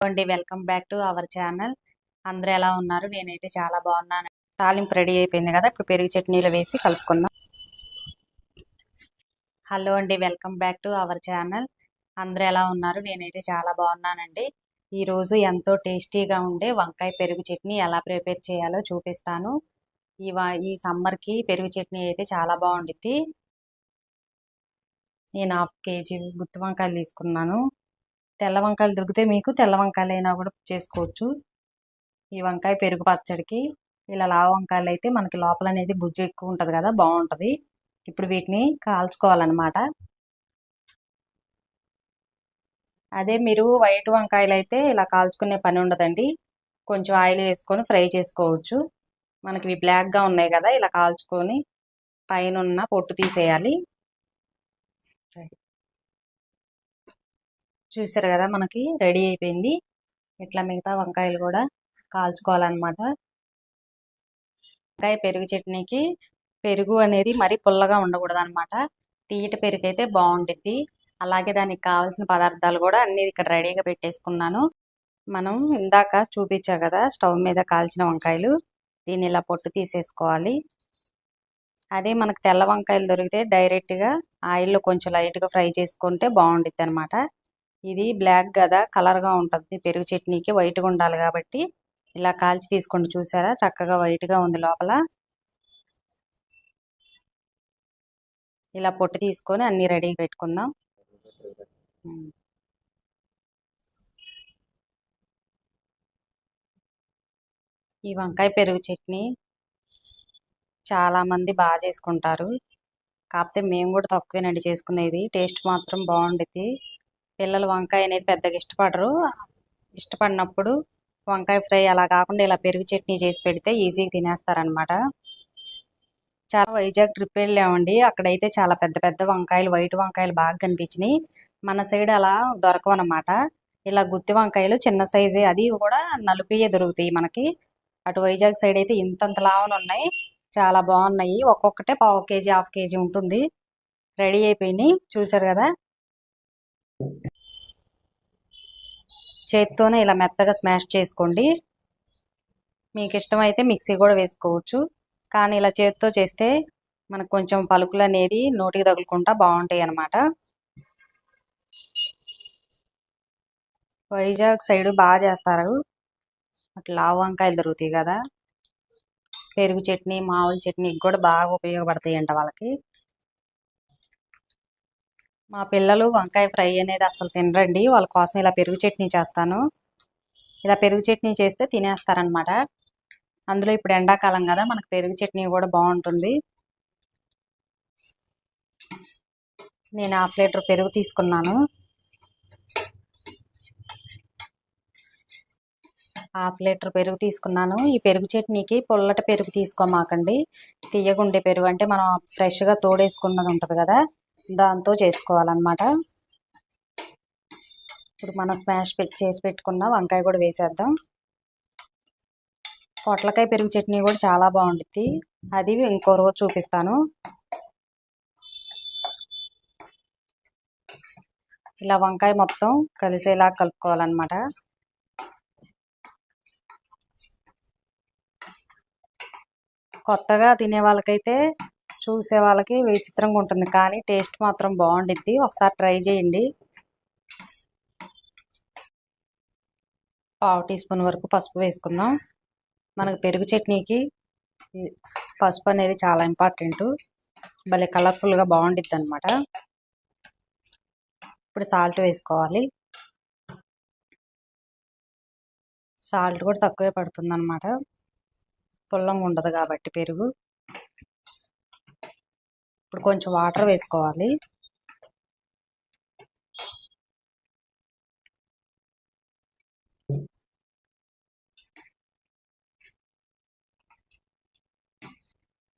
అండి. Welcome back to our channel. అందరూ ఎలా ఉన్నారు? నేనైతే చాలా బాగున్నాను. తాలింపు రెడీ అయిపోయింది కదా ఇప్పుడు పెరుగు చట్నీలో వేసి కలుపుకుందాం. హలో అండి welcome back to our channel. అందరూ ఎలా ఉన్నారు? నేనైతే చాలా బాగున్నానండి. ఈరోజు ఎంతో టేస్టీగా ఉండే వంకాయ పెరుగు చట్నీ ఎలా ప్రిపేర్ చేయాలో చూపిస్తాను. ఈ ఈ సమ్మర్కి పెరుగు చట్నీ అయితే చాలా బాగుండిద్ది. నేను హాఫ్ కేజీ గుత్తి వంకాయలు తీసుకున్నాను. తెల్ల వంకాయలు దొరికితే మీకు తెల్ల వంకాయలు అయినా కూడా చేసుకోవచ్చు. ఈ వంకాయ పెరుగు పచ్చడికి ఇలా లావ వంకాయలు అయితే మనకి లోపల అనేది గుజ్జు ఎక్కువ ఉంటుంది కదా బాగుంటుంది. ఇప్పుడు వీటిని కాల్చుకోవాలన్నమాట. అదే మీరు వైట్ వంకాయలు అయితే ఇలా కాల్చుకునే పని ఉండదండి. కొంచెం ఆయిల్ వేసుకొని ఫ్రై చేసుకోవచ్చు. మనకి ఇవి బ్లాక్గా ఉన్నాయి కదా ఇలా కాల్చుకొని పైన ఉన్న పొట్టు తీసేయాలి. చూసారు కదా మనకి రెడీ అయిపోయింది. ఇట్లా మిగతా వంకాయలు కూడా కాల్చుకోవాలన్నమాట. వంకాయ పెరుగు చట్నీకి పెరుగు అనేది మరీ పుల్లగా ఉండకూడదు అనమాట తీయటి పెరుగు అయితే బాగుంటుంది అలాగే దానికి కావాల్సిన పదార్థాలు కూడా అన్ని ఇక్కడ రెడీగా పెట్టేసుకున్నాను. మనం ఇందాక చూపించా కదా స్టవ్ మీద కాల్చిన వంకాయలు. దీన్ని ఇలా పొట్టు తీసేసుకోవాలి. అదే మనకు తెల్ల వంకాయలు దొరికితే డైరెక్ట్గా ఆయిల్లో కొంచెం లైట్గా ఫ్రై చేసుకుంటే బాగుంటుంది అనమాట ఇది బ్లాక్ కదా కలర్గా ఉంటుంది. పెరుగు చట్నీకి వైట్గా ఉండాలి కాబట్టి ఇలా కాల్చి తీసుకోండి. చూసారా? చక్కగా వైట్గా ఉంది లోపల. ఇలా పొట్టు తీసుకొని అన్ని రెడీ పెట్టుకుందాం. ఈ వంకాయ పెరుగు చట్నీ చాలామంది బాగా చేసుకుంటారు. కాకపోతే మేము కూడా తక్కువేనండి చేసుకునేది. టేస్ట్ మాత్రం బాగుండిద్ది. పిల్లలు వంకాయ అనేది పెద్దగా ఇష్టపడరు. ఇష్టపడినప్పుడు వంకాయ ఫ్రై అలా కాకుండా ఇలా పెరుగు చట్నీ చేసి పెడితే ఈజీగా తినేస్తారనమాట చాలా వైజాగ్ ట్రిప్ వెళ్ళామండి. అక్కడైతే చాలా పెద్ద పెద్ద వంకాయలు వైట్ వంకాయలు బాగా కనిపించినాయి. మన సైడ్ అలా దొరకవన్నమాట. ఇలా గుత్తి వంకాయలు చిన్న సైజే అది కూడా నలుపుయే దొరుకుతాయి మనకి. అటు వైజాగ్ సైడ్ అయితే ఇంతంత లావన ఉన్నాయి. చాలా బాగున్నాయి. ఒక్కొక్కటే పావు కేజీ హాఫ్ కేజీ ఉంటుంది. రెడీ అయిపోయినాయి. చూసారు కదా? చేతితోనే ఇలా మెత్తగా స్మాష్ చేసుకోండి. మీకు ఇష్టమైతే మిక్సీ కూడా వేసుకోవచ్చు. కానీ ఇలా చేతితో చేస్తే మనకు కొంచెం పలుకులు అనేది నోటికి తగులుకుంటా బాగుంటాయి అన్నమాట వైజాగ్ సైడ్ బాగా చేస్తారు. అట్లా లావు వంకాయలు దొరుకుతాయి కదా. పెరుగు చట్నీ మామూలు చట్నీ కూడా బాగా ఉపయోగపడతాయి అంట వాళ్ళకి. మా పిల్లలు వంకాయ ఫ్రై అనేది అసలు తినరండి. వాళ్ళ కోసం ఇలా పెరుగు చట్నీ చేస్తాను. ఇలా పెరుగు చట్నీ చేస్తే తినేస్తారనమాట అందులో ఇప్పుడు ఎండాకాలం కదా మనకు పెరుగు చట్నీ కూడా బాగుంటుంది. నేను హాఫ్ లీటర్ పెరుగు తీసుకున్నాను. హాఫ్ లీటర్ పెరుగు తీసుకున్నాను. ఈ పెరుగు చట్నీకి పొల్లటి పెరుగు తీసుకోమాకండి. తీయగుండే పెరుగు అంటే మనం ఫ్రెష్గా తోడేసుకున్నది ఉంటుంది కదా దాంతో చేసుకోవాలన్నమాట. ఇప్పుడు మనం స్మాష్ చేసి పెట్టుకున్న వంకాయ కూడా వేసేద్దాం. పొట్లకాయ పెరుగు చట్నీ కూడా చాలా బాగుంటుంది అది ఇంకో రోజు చూపిస్తాను. ఇలా వంకాయ మొత్తం కలిసేలా కలుపుకోవాలన్నమాట. కొత్తగా తినే వాళ్ళకైతే చూసే వాళ్ళకి విచిత్రంగా ఉంటుంది. కానీ టేస్ట్ మాత్రం బాగుండిద్ది. ఒకసారి ట్రై చేయండి. పావు టీ స్పూన్ వరకు పసుపు వేసుకుందాం. మనకు పెరుగు చట్నీకి పసుపు అనేది చాలా ఇంపార్టెంట్. భలే కలర్ఫుల్గా బాగుండిద్ది అనమాట ఇప్పుడు సాల్ట్ వేసుకోవాలి. సాల్ట్ కూడా తక్కువే పడుతుంది అనమాట పుల్లంగా ఉండదు కాబట్టి పెరుగు. ఇప్పుడు కొంచెం వాటర్ వేసుకోవాలి.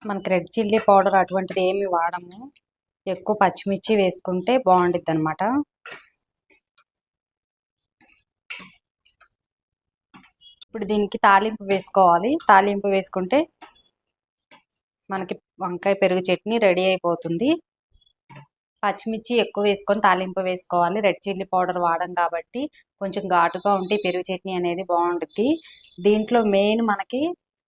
మనకి రెడ్ చిల్లీ పౌడర్ అటువంటిది ఏమి వాడము. ఎక్కువ పచ్చిమిర్చి వేసుకుంటే బాగుంటుంది అనమాట ఇప్పుడు దీనికి తాలింపు వేసుకోవాలి. తాలింపు వేసుకుంటే మనకి వంకాయ పెరుగు చట్నీ రెడీ అయిపోతుంది. పచ్చిమిర్చి ఎక్కువ వేసుకొని తాలింపు వేసుకోవాలి. రెడ్ చిల్లీ పౌడర్ వాడడం కాబట్టి కొంచెం ఘాటుగా ఉంటే పెరుగు చట్నీ అనేది బాగుంటుంది దీంట్లో మెయిన్ మనకి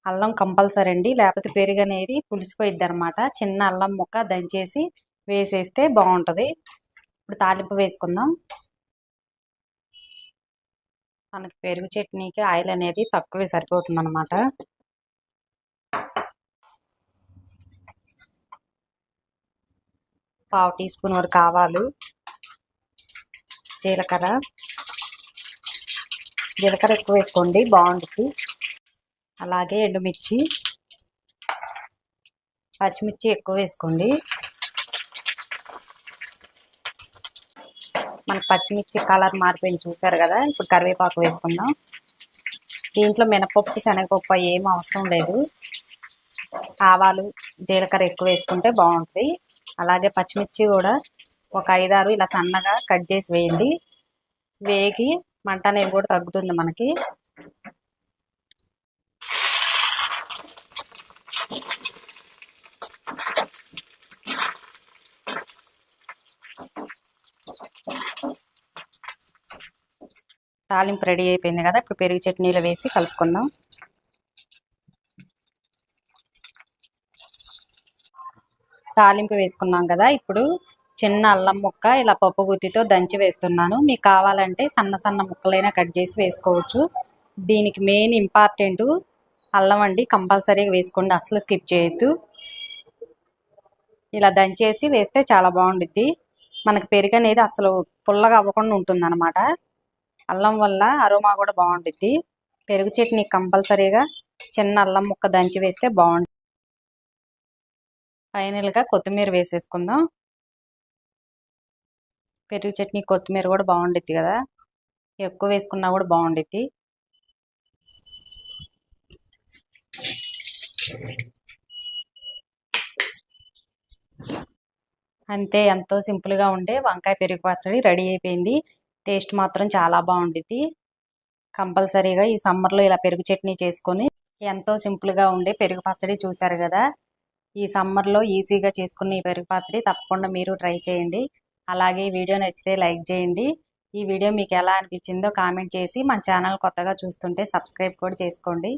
అల్లం కంపల్సరీ అండి. లేకపోతే పెరుగు అనేది పులిసిపోయిద్ది అనమాట చిన్న అల్లం ముక్క దంచేసి వేసేస్తే బాగుంటుంది. ఇప్పుడు తాలింపు వేసుకుందాం. మనకి పెరుగు చట్నీకి ఆయిల్ అనేది తక్కువే సరిపోతుంది అనమాట పావు టీ స్పూన్ వరకు ఆవాలు జీలకర్ర. జీలకర్ర ఎక్కువ వేసుకోండి బాగుంటుంది. అలాగే ఎండుమిర్చి. పచ్చిమిర్చి ఎక్కువ వేసుకోండి. మన పచ్చిమిర్చి కలర్ మారిపోయింది చూసారు కదా? ఇప్పుడు కరివేపాకు వేసుకుందాం. దీంట్లో మినపప్పు శనగపప్పు ఏం అవసరం లేదు. ఆవాలు జీలకర్ర ఎక్కువ వేసుకుంటే బాగుంటుంది. అలాగే పచ్చిమిర్చి కూడా ఒక ఐదారు ఇలా సన్నగా కట్ చేసి వేయండి. వేగి మంట అనేది కూడా తగ్గుతుంది మనకి. తాలింపు రెడీ అయిపోయింది కదా ఇప్పుడు పెరుగు చట్నీలో వేసి కలుపుకుందాం. తాలింపు వేసుకున్నాం కదా ఇప్పుడు చిన్న అల్లం ముక్క ఇలా పప్పు గుత్తితో దంచి వేస్తున్నాను. మీకు కావాలంటే సన్న సన్న ముక్కలైనా కట్ చేసి వేసుకోవచ్చు. దీనికి మెయిన్ ఇంపార్టెంట్ అల్లం అండి కంపల్సరీగా వేసుకోండి అసలు స్కిప్ చేయొద్దు. ఇలా దంచేసి వేస్తే చాలా బాగుండుద్ది. మనకి పెరుగు అనేది అసలు పుల్లగా అవ్వకుండా ఉంటుంది అనమాట అల్లం వల్ల అరోమా కూడా బాగుంటుంది పెరుగు చట్నీ కంపల్సరీగా చిన్న అల్లం ముక్క దంచి వేస్తే బాగుంటుంది ఫైనల్గా కొత్తిమీర వేసేసుకుందాం. పెరుగు చట్నీ కొత్తిమీర కూడా బాగుండిద్ది కదా? ఎక్కువ వేసుకున్నా కూడా బాగుండిద్ది. అంతే ఎంతో సింపుల్గా ఉండే వంకాయ పెరుగు పచ్చడి రెడీ అయిపోయింది. టేస్ట్ మాత్రం చాలా బాగుండిద్ది. కంపల్సరీగా ఈ సమ్మర్లో ఇలా పెరుగు చట్నీ చేసుకొని ఎంతో సింపుల్గా ఉండే పెరుగు పచ్చడి చూసారు కదా? ఈ సమ్మర్లో ఈజీగా చేసుకున్న ఈ పెరుగు పచ్చడి తప్పకుండా మీరు ట్రై చేయండి. అలాగే ఈ వీడియో నచ్చితే లైక్ చేయండి. ఈ వీడియో మీకు ఎలా అనిపించిందో కామెంట్ చేసి మన ఛానల్ కొత్తగా చూస్తుంటే సబ్స్క్రైబ్ కూడా చేసుకోండి.